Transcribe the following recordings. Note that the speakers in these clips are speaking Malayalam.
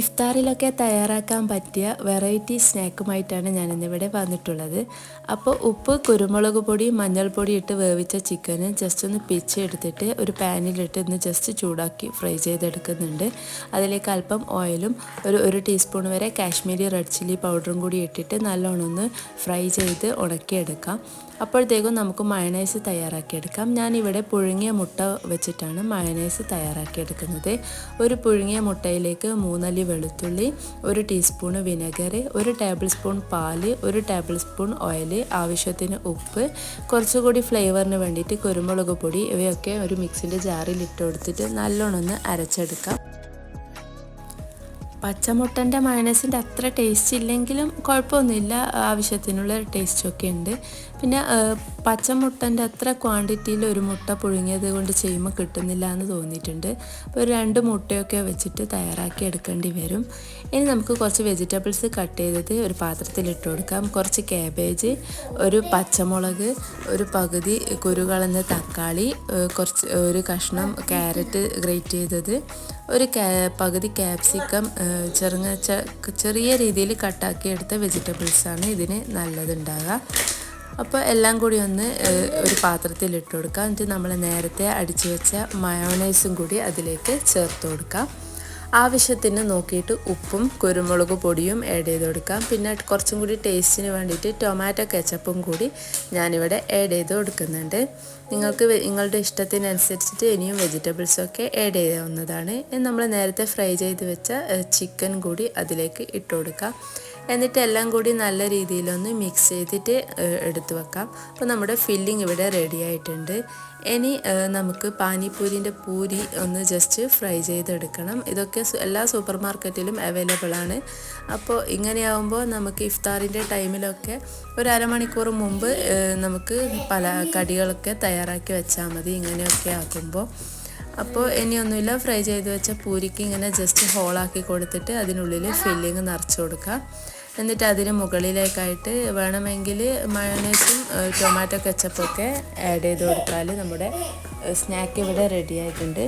ഇഫ്താറിലൊക്കെ തയ്യാറാക്കാൻ പറ്റിയ വെറൈറ്റി സ്നാക്കുമായിട്ടാണ് ഞാൻ ഇന്നിവിടെ വന്നിട്ടുള്ളത്. അപ്പോൾ ഉപ്പ് കുരുമുളക് പൊടി മഞ്ഞൾപ്പൊടി ഇട്ട് വേവിച്ച ചിക്കന് ജസ്റ്റ് ഒന്ന് പിച്ചെടുത്തിട്ട് ഒരു പാനിലിട്ട് ഒന്ന് ജസ്റ്റ് ചൂടാക്കി ഫ്രൈ ചെയ്തെടുക്കുന്നുണ്ട്. അതിലേക്ക് അല്പം ഓയിലും ഒരു ഒരു ടീസ്പൂൺ വരെ കാശ്മീരി റെഡ് ചില്ലി പൗഡറും കൂടി ഇട്ടിട്ട് നല്ലോണം ഒന്ന് ഫ്രൈ ചെയ്ത് ഉണക്കിയെടുക്കാം. അപ്പോഴത്തേക്കും നമുക്ക് മയണൈസ് തയ്യാറാക്കിയെടുക്കാം. ഞാനിവിടെ പുഴുങ്ങിയ മുട്ട വെച്ചിട്ടാണ് മയണൈസ് തയ്യാറാക്കിയെടുക്കുന്നത്. ഒരു പുഴുങ്ങിയ മുട്ടയിലേക്ക് മൂന്നല്ലി വെളുത്തുള്ളി ഒരു ടീസ്പൂൺ വിനെഗർ ഒരു ടേബിൾ സ്പൂൺ പാൽ ഒരു ടേബിൾ സ്പൂൺ ഓയിൽ ആവശ്യത്തിന് ഉപ്പ് കുറച്ചുകൂടി ഫ്ലേവറിന് വേണ്ടിയിട്ട് കുരുമുളക് പൊടി ഇവയൊക്കെ ഒരു മിക്സിന്റെ ജാറിൽ ഇട്ട് കൊടുത്തിട്ട് നല്ലോണം ഒന്ന് അരച്ചെടുക്കാം. പച്ചമുട്ടന്റെ മയണൈസിന്റെ അത്ര ടേസ്റ്റ് ഇല്ലെങ്കിലും കുഴപ്പമൊന്നുമില്ല. ആവശ്യത്തിനുള്ള ടേസ്റ്റൊക്കെ ഉണ്ട്. പിന്നെ പച്ചമുട്ടന്റെ അത്ര ക്വാണ്ടിറ്റിയിൽ ഒരു മുട്ട പുഴുങ്ങിയത് കൊണ്ട് ചെയ്യുമ്പോൾ കിട്ടുന്നില്ല എന്ന് തോന്നിയിട്ടുണ്ട്. അപ്പോൾ ഒരു രണ്ട് മുട്ടയൊക്കെ വെച്ചിട്ട് തയ്യാറാക്കി എടുക്കേണ്ടി വരും. ഇനി നമുക്ക് കുറച്ച് വെജിറ്റബിൾസ് കട്ട് ചെയ്തത് ഒരു പാത്രത്തിൽ ഇട്ട് കൊടുക്കാം. കുറച്ച് കാബേജ് ഒരു പച്ചമുളക് ഒരു പകുതി കുരുകളഞ്ഞ തക്കാളി കുറച്ച് ഒരു കഷ്ണം ക്യാരറ്റ് ഗ്രേറ്റ് ചെയ്തത്. ഒരു പകുതി ക്യാപ്സിക്കം ചെറുങ്ങ ചെറിയ രീതിയിൽ കട്ടാക്കി എടുത്ത വെജിറ്റബിൾസാണ് ഇതിന് നല്ലതുണ്ടാകുക അപ്പോൾ എല്ലാം കൂടി ഒന്ന് ഒരു പാത്രത്തിൽ ഇട്ട് കൊടുക്കാം എന്നിട്ട് നമ്മൾ നേരത്തെ അടിച്ചു വെച്ച മയോണൈസും കൂടി അതിലേക്ക് ചേർത്ത് കൊടുക്കാം. ആവശ്യത്തിന് നോക്കിയിട്ട് ഉപ്പും കുരുമുളക് പൊടിയും ആഡ് ചെയ്ത് കൊടുക്കാം. പിന്നെ കുറച്ചും കൂടി ടേസ്റ്റിന് വേണ്ടിയിട്ട് ടൊമാറ്റോ കെച്ചപ്പും കൂടി ഞാനിവിടെ ആഡ് ചെയ്ത് കൊടുക്കുന്നുണ്ട്. നിങ്ങൾക്ക് നിങ്ങളുടെ ഇഷ്ടത്തിനനുസരിച്ചിട്ട് ഇനിയും വെജിറ്റബിൾസൊക്കെ ആഡ് ചെയ്യാവുന്നതാണ്. നമ്മൾ നേരത്തെ ഫ്രൈ ചെയ്ത് വെച്ച ചിക്കൻ കൂടി അതിലേക്ക് ഇട്ട് കൊടുക്കാം. എന്നിട്ട് എല്ലാം കൂടി നല്ല രീതിയിലൊന്ന് മിക്സ് ചെയ്തിട്ട് എടുത്തു വെക്കാം. അപ്പോൾ നമ്മുടെ ഫില്ലിംഗ് ഇവിടെ റെഡി ആയിട്ടുണ്ട്. ഇനി നമുക്ക് പാനിപ്പൂരിന്റെ പൂരി ഒന്ന് ജസ്റ്റ് ഫ്രൈ ചെയ്തെടുക്കണം. ഇതൊക്കെ എല്ലാ സൂപ്പർ മാർക്കറ്റിലും അവൈലബിൾ ആണ്. അപ്പോൾ ഇങ്ങനെയാവുമ്പോൾ നമുക്ക് ഇഫ്താറിന്റെ ടൈമിലൊക്കെ ഒരു അരമണിക്കൂർ മുമ്പ് നമുക്ക് പല കടികളൊക്കെ തയ്യാറാക്കി വെച്ചാൽ മതി. ഇങ്ങനെയൊക്കെ ആക്കുമ്പോൾ അപ്പോൾ ഇനിയൊന്നുമില്ല ഫ്രൈ ചെയ്ത് വെച്ച പൂരിക്ക് ഇങ്ങനെ ജസ്റ്റ് ഹോളാക്കി കൊടുത്തിട്ട് അതിനുള്ളിൽ ഫില്ലിങ് നിറച്ച് കൊടുക്കുക എന്നിട്ട് അതിന് മുകളിലേക്കായിട്ട് വേണമെങ്കിൽ മയോണൈസും ടൊമാറ്റോ കെച്ചപ്പൊക്കെ ആഡ് ചെയ്ത് കൊടുത്താൽ നമ്മുടെ സ്നാക്ക് ഇവിടെ റെഡി ആയിട്ടുണ്ട്.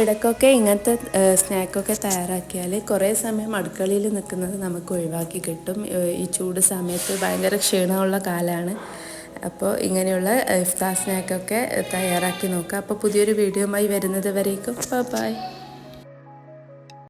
ഇടയ്ക്കൊക്കെ ഇങ്ങനത്തെ സ്നാക്കൊക്കെ തയ്യാറാക്കിയാൽ കുറേ സമയം അടുക്കളയിൽ നിൽക്കുന്നത് നമുക്ക് ഒഴിവാക്കി കിട്ടും. ഈ ചൂട് സമയത്ത് ഭയങ്കര ക്ഷീണമുള്ള കാലമാണ് അപ്പോൾ ഇങ്ങനെയുള്ള ഇഫ്താർ സ്നാക്കൊക്കെ തയ്യാറാക്കി നോക്കുക അപ്പോൾ പുതിയൊരു വീഡിയോയുമായി വരുന്നത് വരേക്കും. ബൈ